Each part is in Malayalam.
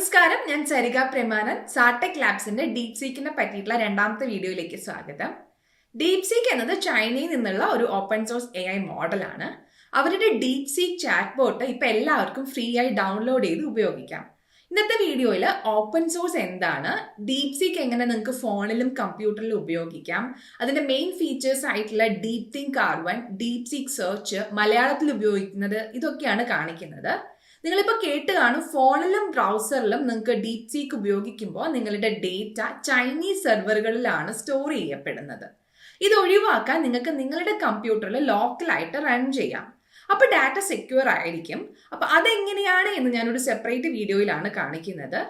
നമസ്കാരം. ഞാൻ സരിക പ്രമാനൻ സാടെക് ലാബ്സിന്റെ ഡീപ് സീക്കിനെ പറ്റിയിട്ടുള്ള രണ്ടാമത്തെ വീഡിയോയിലേക്ക് സ്വാഗതം. ഡീപ് സീക്ക് എന്നത് ചൈനയിൽ നിന്നുള്ള ഒരു ഓപ്പൺ സോഴ്സ് എ ഐ മോഡലാണ്. അവരുടെ ഡീപ് സീക്ക് ചാറ്റ് ബോട്ട് ഇപ്പൊ എല്ലാവർക്കും ഫ്രീ ആയി ഡൗൺലോഡ് ചെയ്ത് ഉപയോഗിക്കാം. ഇന്നത്തെ വീഡിയോയിൽ ഓപ്പൺ സോഴ്സ് എന്താണ്? ഡീപ് സീക്ക് എങ്ങനെ നിങ്ങൾക്ക് ഫോണിലും കമ്പ്യൂട്ടറിലും ഉപയോഗിക്കാം? അതിന്റെ മെയിൻ ഫീച്ചേഴ്സ് ആയിട്ടുള്ള deep think കാർവൺ DeepSeek search മലയാളത്തിൽ ഉപയോഗിക്കുന്നത് ഇതൊക്കെയാണ് കാണിക്കുന്നത്. നിങ്ങളിപ്പോൾ കേട്ട് കാണും ഫോണിലും ബ്രൗസറിലും നിങ്ങൾക്ക് ഡീപ് സീക്ക് ഉപയോഗിക്കുമ്പോൾ നിങ്ങളുടെ ഡേറ്റ ചൈനീസ് സെർവറുകളിലാണ് സ്റ്റോർ ചെയ്യപ്പെടുന്നത്. ഇത് ഒഴിവാക്കാൻ നിങ്ങൾക്ക് നിങ്ങളുടെ കമ്പ്യൂട്ടറിൽ ലോക്കലായിട്ട് റൺ ചെയ്യാം. അപ്പോൾ ഡാറ്റ സെക്യൂർ ആയിരിക്കും. അപ്പോൾ അതെങ്ങനെയാണ് എന്ന് ഞാനൊരു സെപ്പറേറ്റ് വീഡിയോയിലാണ് കാണിക്കുന്നത്.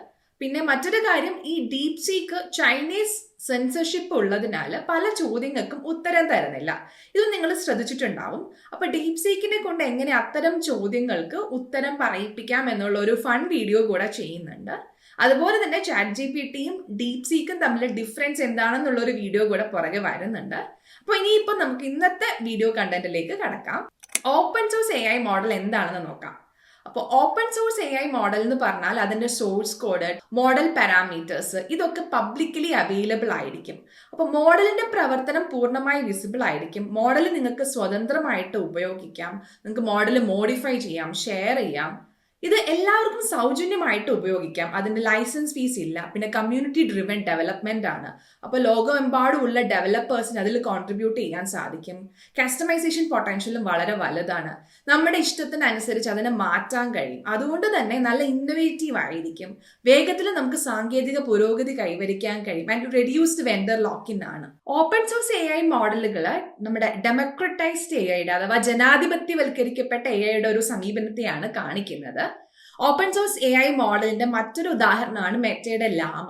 പിന്നെ മറ്റൊരു കാര്യം ഈ ഡീപ് സീക്ക് ചൈനീസ് സെൻസർഷിപ്പ് ഉള്ളതിനാൽ പല ചോദ്യങ്ങൾക്കും ഉത്തരം തരുന്നില്ല. ഇത് നിങ്ങൾ ശ്രദ്ധിച്ചിട്ടുണ്ടാവും. അപ്പൊ ഡീപ് സീക്കിനെ കൊണ്ട് എങ്ങനെ അത്തരം ചോദ്യങ്ങൾക്ക് ഉത്തരം പറയിപ്പിക്കാം എന്നുള്ള ഒരു ഫൺ വീഡിയോ കൂടെ ചെയ്യുന്നുണ്ട്. അതുപോലെ തന്നെ ചാറ്റ് ജി പി ടിയും ഡീപ് സീക്കും തമ്മിലെ ഡിഫറൻസ് എന്താണെന്നുള്ള ഒരു വീഡിയോ കൂടെ പുറകെ വരുന്നുണ്ട്. അപ്പോൾ ഇനിയിപ്പോൾ നമുക്ക് ഇന്നത്തെ വീഡിയോ കണ്ടന്റിലേക്ക് കടക്കാം. Open source A I model എന്താണെന്ന് നോക്കാം. അപ്പോൾ open source A I model എന്ന് പറഞ്ഞാൽ അതിന്റെ സോഴ്സ് കോഡ് മോഡൽ പാരാമീറ്റേഴ്സ് ഇതൊക്കെ പബ്ലിക്കലി അവൈലബിൾ ആയിരിക്കും. അപ്പോൾ മോഡലിന്റെ പ്രവർത്തനം പൂർണമായി വിസിബിൾ ആയിരിക്കും. മോഡൽ നിങ്ങൾക്ക് സ്വതന്ത്രമായിട്ട് ഉപയോഗിക്കാം. നിങ്ങൾക്ക് മോഡൽ മോഡിഫൈ ചെയ്യാം ഷെയർ ചെയ്യാം. ഇത് എല്ലാവർക്കും സൗജന്യമായിട്ട് ഉപയോഗിക്കാം. അതിന്റെ ലൈസൻസ് ഫീസ് ഇല്ല. പിന്നെ കമ്മ്യൂണിറ്റി ഡ്രിവൻ ഡെവലപ്മെന്റ് ആണ്. അപ്പോൾ ലോകമെമ്പാടുമുള്ള ഡെവലപ്പേഴ്സിന് അതിൽ കോൺട്രിബ്യൂട്ട് ചെയ്യാൻ സാധിക്കും. കസ്റ്റമൈസേഷൻ പൊട്ടൻഷ്യലും വളരെ വലുതാണ്. നമ്മുടെ ഇഷ്ടത്തിനനുസരിച്ച് അതിനെ മാറ്റാൻ കഴിയും. അതുകൊണ്ട് തന്നെ നല്ല ഇന്നോവേറ്റീവ് ആയിരിക്കും. വേഗത്തിൽ നമുക്ക് സാങ്കേതിക പുരോഗതി കൈവരിക്കാൻ കഴിയും. ആൻഡ് റെഡ്യൂസ്ഡ് വെൻഡർ ലോക്കിൻ ആണ്. ഓപ്പൺ സോഴ്സ് എ ഐ മോഡലുകൾ നമ്മുടെ ഡെമോക്രറ്റൈസ്ഡ് എ ഐയുടെ അഥവാ ജനാധിപത്യവൽക്കരിക്കപ്പെട്ട എ ഐയുടെ ഒരു സമീപനത്തെയാണ് കാണിക്കുന്നത്. ഓപ്പൺ സോഴ്സ് എ ഐ മോഡലിന്റെ മറ്റൊരു ഉദാഹരണമാണ് മെറ്റയുടെ Llama.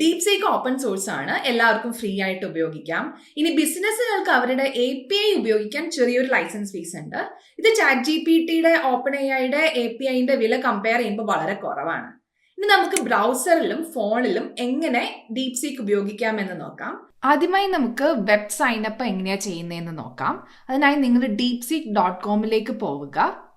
DeepSeek open source ആണ്. എല്ലാവർക്കും ഫ്രീ ആയിട്ട് ഉപയോഗിക്കാം. ഇനി ബിസിനസ്സുകൾക്ക് അവരുടെ എ പി ഐ ഉപയോഗിക്കാൻ ചെറിയൊരു ലൈസൻസ് ഫീസ് ഉണ്ട്. ഇത് ചാറ്റ് ജി പി ടിയുടെ ഓപ്പൺ എ ഐയുടെ എ പി ഐന്റെ വില കമ്പയർ ചെയ്യുമ്പോൾ വളരെ കുറവാണ്. ഇനി നമുക്ക് ബ്രൗസറിലും ഫോണിലും എങ്ങനെ ഡീപ് സീക്ക് ഉപയോഗിക്കാം എന്ന് നോക്കാം. ആദ്യമായി നമുക്ക് വെബ് സൈനപ്പ് എങ്ങനെയാ ചെയ്യുന്നതെന്ന് നോക്കാം. അതിനായി നിങ്ങൾ ഡീപ് സീക്ക് ഡോട്ട് കോമിലേക്ക് പോവുക.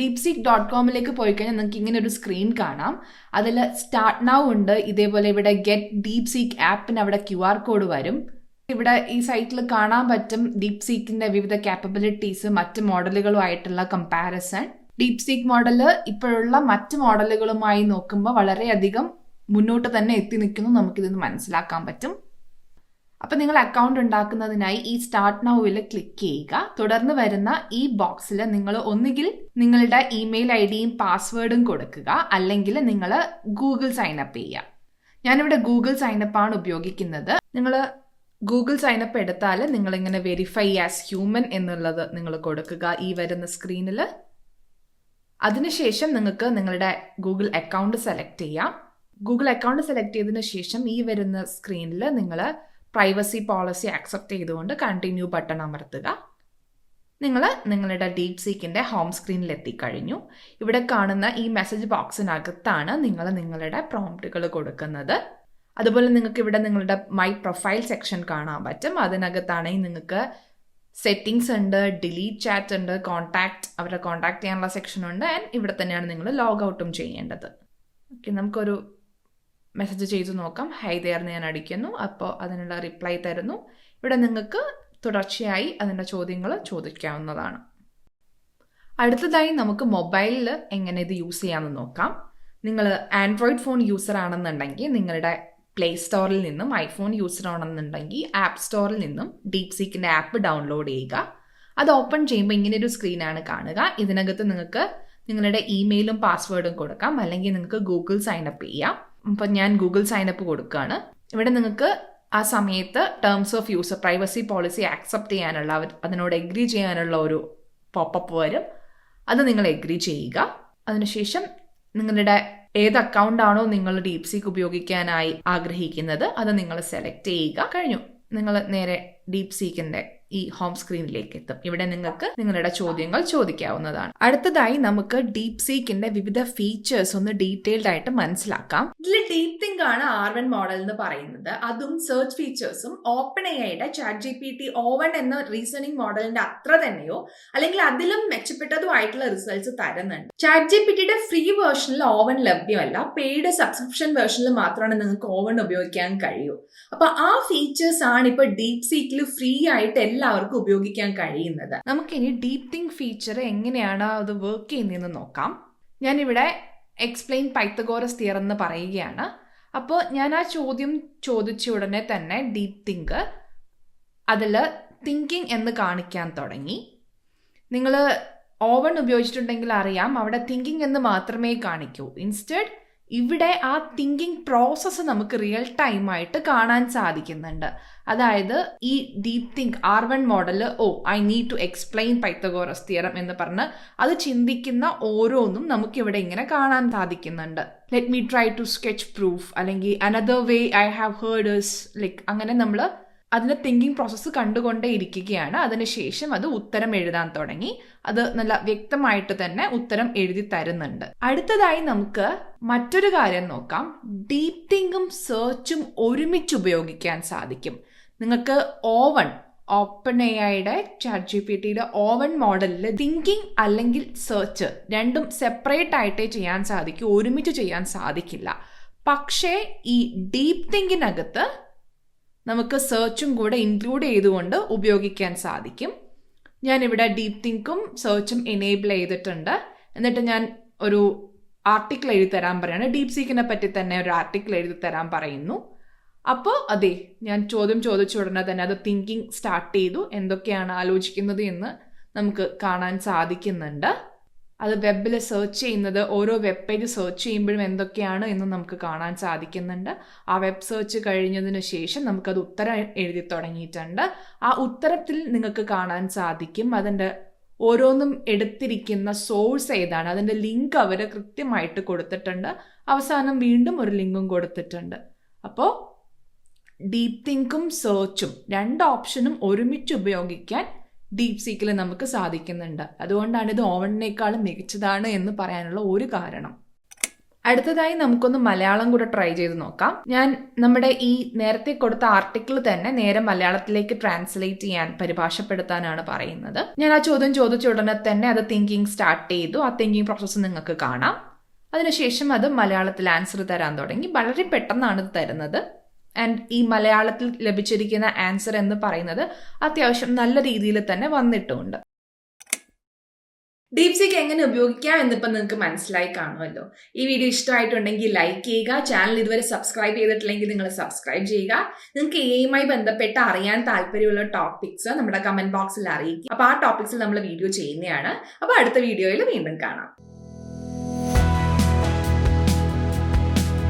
ഡീപ് സീക്ക് ഡോട്ട് കോമിലേക്ക് പോയി കഴിഞ്ഞാൽ നിങ്ങൾക്ക് ഇങ്ങനെ ഒരു സ്ക്രീൻ കാണാം. അതിൽ സ്റ്റാർട്ട് നൗ ഉണ്ട്. ഇതേപോലെ ഇവിടെ ഗെറ്റ് ഡീപ് സീക്ക് ആപ്പിന് അവിടെ ക്യു ആർ കോഡ് വരും. ഇവിടെ ഈ സൈറ്റിൽ കാണാൻ പറ്റും ഡീപ് സീക്കിന്റെ വിവിധ കാപ്പബിലിറ്റീസ് മറ്റ് മോഡലുകളുമായിട്ടുള്ള കമ്പാരിസൺ ഡീപ് സീക്ക് മോഡൽ ഇപ്പോഴുള്ള മറ്റ് മോഡലുകളുമായി നോക്കുമ്പോൾ വളരെയധികം മുന്നോട്ട് തന്നെ എത്തി നിൽക്കുന്നു. നമുക്കിതൊന്ന് മനസ്സിലാക്കാൻ പറ്റും. അപ്പം നിങ്ങൾ അക്കൗണ്ട് ഉണ്ടാക്കുന്നതിനായി ഈ സ്റ്റാർട്ട് നൗവിൽ ക്ലിക്ക് ചെയ്യുക. തുടർന്ന് വരുന്ന ഈ ബോക്സിൽ നിങ്ങൾ ഒന്നുകിൽ നിങ്ങളുടെ ഇമെയിൽ ഐ ഡിയും പാസ്വേഡും കൊടുക്കുക. അല്ലെങ്കിൽ നിങ്ങൾ ഗൂഗിൾ സൈനപ്പ് ചെയ്യുക. ഞാനിവിടെ ഗൂഗിൾ സൈനപ്പ് ആണ് ഉപയോഗിക്കുന്നത്. നിങ്ങൾ ഗൂഗിൾ സൈനപ്പ് എടുത്താൽ നിങ്ങൾ ഇങ്ങനെ വെരിഫൈ ആസ് ഹ്യൂമൻ എന്നുള്ളത് നിങ്ങൾ കൊടുക്കുക ഈ വരുന്ന സ്ക്രീനിൽ അതിനുശേഷം നിങ്ങൾക്ക് നിങ്ങളുടെ ഗൂഗിൾ അക്കൗണ്ട് സെലക്ട് ചെയ്യാം. ഗൂഗിൾ അക്കൗണ്ട് സെലക്ട് ചെയ്തതിന് ശേഷം ഈ വരുന്ന സ്ക്രീനിൽ നിങ്ങൾ പ്രൈവസി പോളിസി ആക്സെപ്റ്റ് ചെയ്തുകൊണ്ട് കണ്ടിന്യൂ ബട്ടൺ അമർത്തുക. നിങ്ങൾ നിങ്ങളുടെ ഡീപ് സീക്കിന്റെ ഹോം സ്ക്രീനിൽ എത്തിക്കഴിഞ്ഞു. ഇവിടെ കാണുന്ന ഈ മെസ്സേജ് ബോക്സിനകത്താണ് നിങ്ങൾ നിങ്ങളുടെ പ്രോംപ്റ്റുകൾ കൊടുക്കുന്നത്. അതുപോലെ നിങ്ങൾക്ക് ഇവിടെ നിങ്ങളുടെ മൈ പ്രൊഫൈൽ സെക്ഷൻ കാണാൻ പറ്റും. അതിനകത്താണെങ്കിൽ നിങ്ങൾക്ക് സെറ്റിങ്സ് ഉണ്ട് ഡിലീറ്റ് ചാറ്റ് ഉണ്ട് കോൺടാക്ട് അവരെ കോൺടാക്ട് ചെയ്യാനുള്ള സെക്ഷൻ ഉണ്ട് ആൻഡ് ഇവിടെ തന്നെയാണ് നിങ്ങൾ ലോഗ് ഔട്ടും ചെയ്യേണ്ടത്. ഓക്കെ നമുക്കൊരു മെസ്സേജ് ചെയ്തു നോക്കാം. ഹൈ ദയർന്ന് ഞാൻ അടിക്കുന്നു. അപ്പോൾ അതിനുള്ള റിപ്ലൈ തരുന്നു. ഇവിടെ നിങ്ങൾക്ക് തുടർച്ചയായി അതിന്റെ ചോദ്യങ്ങൾ ചോദിക്കാവുന്നതാണ്. അടുത്തതായി നമുക്ക് മൊബൈലിൽ എങ്ങനെ ഇത് യൂസ് ചെയ്യാമെന്ന് നോക്കാം. നിങ്ങൾ ആൻഡ്രോയിഡ് ഫോൺ യൂസർ ആണെന്നുണ്ടെങ്കിൽ നിങ്ങളുടെ പ്ലേ സ്റ്റോറിൽ നിന്നും ഐഫോൺ യൂസർ ആണെന്നുണ്ടെങ്കിൽ ആപ്പ് സ്റ്റോറിൽ നിന്നും ഡീപ് സീക്കിന്റെ ആപ്പ് ഡൗൺലോഡ് ചെയ്യുക. അത് ഓപ്പൺ ചെയ്യുമ്പോൾ ഇങ്ങനെ ഒരു സ്ക്രീനാണ് കാണുക. ഇതിനകത്ത് നിങ്ങൾക്ക് നിങ്ങളുടെ ഇമെയിലും പാസ്വേഡും കൊടുക്കാം. അല്ലെങ്കിൽ നിങ്ങൾക്ക് ഗൂഗിൾ സൈനപ്പ് ചെയ്യാം. അപ്പം ഞാൻ ഗൂഗിൾ സൈനപ്പ് കൊടുക്കുകയാണ് ഇവിടെ നിങ്ങൾക്ക് ആ സമയത്ത് terms of use privacy policy accept ചെയ്യാനുള്ള അതിനോട് എഗ്രി ചെയ്യാനുള്ള ഒരു പോപ്പപ്പ് വരും. അത് നിങ്ങൾ എഗ്രി ചെയ്യുക. അതിനുശേഷം നിങ്ങളുടെ ഏത് അക്കൗണ്ട് ആണോ നിങ്ങൾ ഡീപ് സീക്ക് ഉപയോഗിക്കാനായി ആഗ്രഹിക്കുന്നത് അത് നിങ്ങൾ സെലക്ട് ചെയ്യുക. കഴിഞ്ഞു. നിങ്ങൾ നേരെ ഡീപ് സീക്കിന്റെ ഈ ഹോം സ്ക്രീനിലേക്ക് എത്തും. ഇവിടെ നിങ്ങൾക്ക് നിങ്ങളുടെ ചോദ്യങ്ങൾ ചോദിക്കാവുന്നതാണ്. അടുത്തതായി നമുക്ക് ഡീപ് സീക്കിന്റെ വിവിധ ഫീച്ചേഴ്സ് ഒന്ന് ഡീറ്റെയിൽഡ് ആയിട്ട് മനസ്സിലാക്കാം. ഇതിൽ ഡീപ് തിങ്ക് ആണ് ആർ വൺ മോഡൽ എന്ന് പറയുന്നത്. അതും സെർച്ച് ഫീച്ചേഴ്സും ഓപ്പൺ എ ഐയുടെ chat G P T O one എന്ന റീസണിംഗ് മോഡലിന്റെ അത്ര തന്നെയോ അല്ലെങ്കിൽ അതിലും മെച്ചപ്പെട്ടതുമായിട്ടുള്ള റിസൾട്ട്സ് തരുന്നുണ്ട്. ചാറ്റ് ജി പി ടിയുടെ ഫ്രീ വേർഷനിൽ ഓവൺ ലഭ്യമല്ല. പെയ്ഡ് സബ്സ്ക്രിപ്ഷൻ വേർഷനിൽ മാത്രമാണ് നിങ്ങൾക്ക് ഓവൺ ഉപയോഗിക്കാൻ കഴിയൂ. അപ്പൊ ആ ഫീച്ചേഴ്സ് ആണ് ഇപ്പൊ ഡീപ് സീക്കിൽ ഫ്രീ ആയിട്ട് എല്ലാവർക്കും ഉപയോഗിക്കാൻ കഴിയുന്നത്. നമുക്കിനി ഡീപ് തിങ്ക് ഫീച്ചർ എങ്ങനെയാണ് അത് വർക്ക് ചെയ്യുന്നതെന്ന് നോക്കാം. ഞാനിവിടെ എക്സ്പ്ലെയിൻ പൈത്തഗോറസ് തിയർ എന്ന് പറയുകയാണ്. അപ്പോൾ ഞാൻ ആ ചോദ്യം ചോദിച്ച ഉടനെ തന്നെ ഡീപ് തിങ്ക് അതിൽ തിങ്കിങ് എന്ന് കാണിക്കാൻ തുടങ്ങി. നിങ്ങൾ ഓവൺ ഉപയോഗിച്ചിട്ടുണ്ടെങ്കിൽ അറിയാം അവിടെ തിങ്കിങ് എന്ന് മാത്രമേ കാണിക്കൂ. ഇൻസ്റ്റഡ് ഇവിടെ ആ തിങ്കിങ് പ്രോസസ്സ് നമുക്ക് റിയൽ ടൈം ആയിട്ട് കാണാൻ സാധിക്കുന്നുണ്ട്. അതായത് ഈ deep think R one model oh I need to explain Pythagoras theorem എന്ന് പറഞ്ഞ് അത് ചിന്തിക്കുന്ന ഓരോന്നും നമുക്ക് ഇവിടെ ഇങ്ങനെ കാണാൻ സാധിക്കുന്നുണ്ട്. Let me try to sketch proof അല്ലെങ്കിൽ another way I have heard there's like അങ്ങനെ നമ്മൾ അതിന്റെ തിങ്കിങ് പ്രോസസ്സ് കണ്ടുകൊണ്ടേ ഇരിക്കുകയാണ്. അതിനുശേഷം അത് ഉത്തരം എഴുതാൻ തുടങ്ങി. അത് നല്ല വ്യക്തമായിട്ട് തന്നെ ഉത്തരം എഴുതി തരുന്നുണ്ട്. അടുത്തതായി നമുക്ക് മറ്റൊരു കാര്യം നോക്കാം. ഡീപ് തിങ്കും സെർച്ചും ഒരുമിച്ച് ഉപയോഗിക്കാൻ സാധിക്കും. നിങ്ങൾക്ക് ഓവൺ ഓപ്പൺ എ ഐയുടെ ചാറ്റ് ജി പി ടിയുടെ ഓവൺ മോഡലിൽ തിങ്കിങ് അല്ലെങ്കിൽ സെർച്ച് രണ്ടും സെപ്പറേറ്റ് ആയിട്ടേ ചെയ്യാൻ സാധിക്കൂ ഒരുമിച്ച് ചെയ്യാൻ സാധിക്കില്ല. പക്ഷേ ഈ ഡീപ് തിങ്കിനകത്ത് നമുക്ക് സെർച്ചും കൂടെ ഇൻക്ലൂഡ് ചെയ്തുകൊണ്ട് ഉപയോഗിക്കാൻ സാധിക്കും. ഞാനിവിടെ ഡീപ് തിങ്കും സെർച്ചും എനേബിൾ ചെയ്തിട്ടുണ്ട്. എന്നിട്ട് ഞാൻ ഒരു ആർട്ടിക്കിൾ എഴുതി തരാൻ പറയാണ്. ഡീപ് സീക്കിനെ പറ്റി തന്നെ ഒരു ആർട്ടിക്കിൾ എഴുതി തരാൻ പറയുന്നു. അപ്പോൾ അതെ ഞാൻ ചോദ്യം ചോദിച്ച ഉടനെ തന്നെ അത് തിങ്കിങ് സ്റ്റാർട്ട് ചെയ്തു. എന്തൊക്കെയാണ് ആലോചിക്കുന്നത് എന്ന് നമുക്ക് കാണാൻ സാധിക്കുന്നുണ്ട്. അത് വെബിൽ സെർച്ച് ചെയ്യുന്നത് ഓരോ വെബ് പേജ് സെർച്ച് ചെയ്യുമ്പോഴും എന്തൊക്കെയാണ് എന്ന് നമുക്ക് കാണാൻ സാധിക്കുന്നുണ്ട്. ആ വെബ് സെർച്ച് കഴിഞ്ഞതിന് ശേഷം നമുക്കത് ഉത്തരം എഴുതി തുടങ്ങിയിട്ടുണ്ട്. ആ ഉത്തരത്തിൽ നിങ്ങൾക്ക് കാണാൻ സാധിക്കും. അതിന്റെ ഓരോന്നും എടുത്തിരിക്കുന്ന സോഴ്സ് ഏതാണ്. അതിന്റെ ലിങ്ക് അവർ കൃത്യമായിട്ട് കൊടുത്തിട്ടുണ്ട്. അവസാനം വീണ്ടും ഒരു ലിങ്കും കൊടുത്തിട്ടുണ്ട്. അപ്പോൾ ഡീപ് തിങ്കും സെർച്ചും രണ്ട് ഓപ്ഷനും ഒരുമിച്ച് ഉപയോഗിക്കാൻ ഡീപ് സീക്കിൽ നമുക്ക് സാധിക്കുന്നുണ്ട്. അതുകൊണ്ടാണ് ഇത് ഓവണിനേക്കാളും മികച്ചതാണ് എന്ന് പറയാനുള്ള ഒരു കാരണം. അടുത്തതായി നമുക്കൊന്ന് മലയാളം കൂടെ ട്രൈ ചെയ്ത് നോക്കാം. ഞാൻ നമ്മുടെ ഈ നേരത്തെ കൊടുത്ത ആർട്ടിക്കിൾ തന്നെ നേരെ മലയാളത്തിലേക്ക് ട്രാൻസ്ലേറ്റ് ചെയ്യാൻ പരിഭാഷപ്പെടുത്താനാണ് പറയുന്നത്. ഞാൻ ആ ചോദ്യം ചോദിച്ച ഉടനെ തന്നെ അത് തിങ്കിങ് സ്റ്റാർട്ട് ചെയ്തു. ആ തിങ്കിങ് പ്രോസസ്സ് നിങ്ങൾക്ക് കാണാം. അതിനുശേഷം അത് മലയാളത്തിൽ ആൻസർ തരാൻ തുടങ്ങി. വളരെ പെട്ടെന്നാണ് ഇത് തരുന്നത്. ആൻഡ് ഈ മലയാളത്തിൽ ലഭിച്ചിരിക്കുന്ന ആൻസർ എന്ന് പറയുന്നത് അത്യാവശ്യം നല്ല രീതിയിൽ തന്നെ വന്നിട്ടുമുണ്ട് ഡീപ് സീക്ക് എങ്ങനെ ഉപയോഗിക്കാം എന്നിപ്പം നിങ്ങൾക്ക് മനസ്സിലായി കാണുമല്ലോ. ഈ വീഡിയോ ഇഷ്ടമായിട്ടുണ്ടെങ്കിൽ ലൈക്ക് ചെയ്യുക ചാനൽ ഇതുവരെ സബ്സ്ക്രൈബ് ചെയ്തിട്ടില്ലെങ്കിൽ നിങ്ങൾ സബ്സ്ക്രൈബ് ചെയ്യുക. നിങ്ങൾക്ക് എയുമായി ബന്ധപ്പെട്ട് അറിയാൻ താല്പര്യമുള്ള ടോപ്പിക്സ് നമ്മുടെ കമന്റ് ബോക്സിൽ അറിയിക്കുക അപ്പോൾ ആ ടോപ്പിക്സിൽ നമ്മൾ വീഡിയോ ചെയ്യുന്നതാണ്. അപ്പോൾ അടുത്ത വീഡിയോയിൽ വീണ്ടും കാണാം.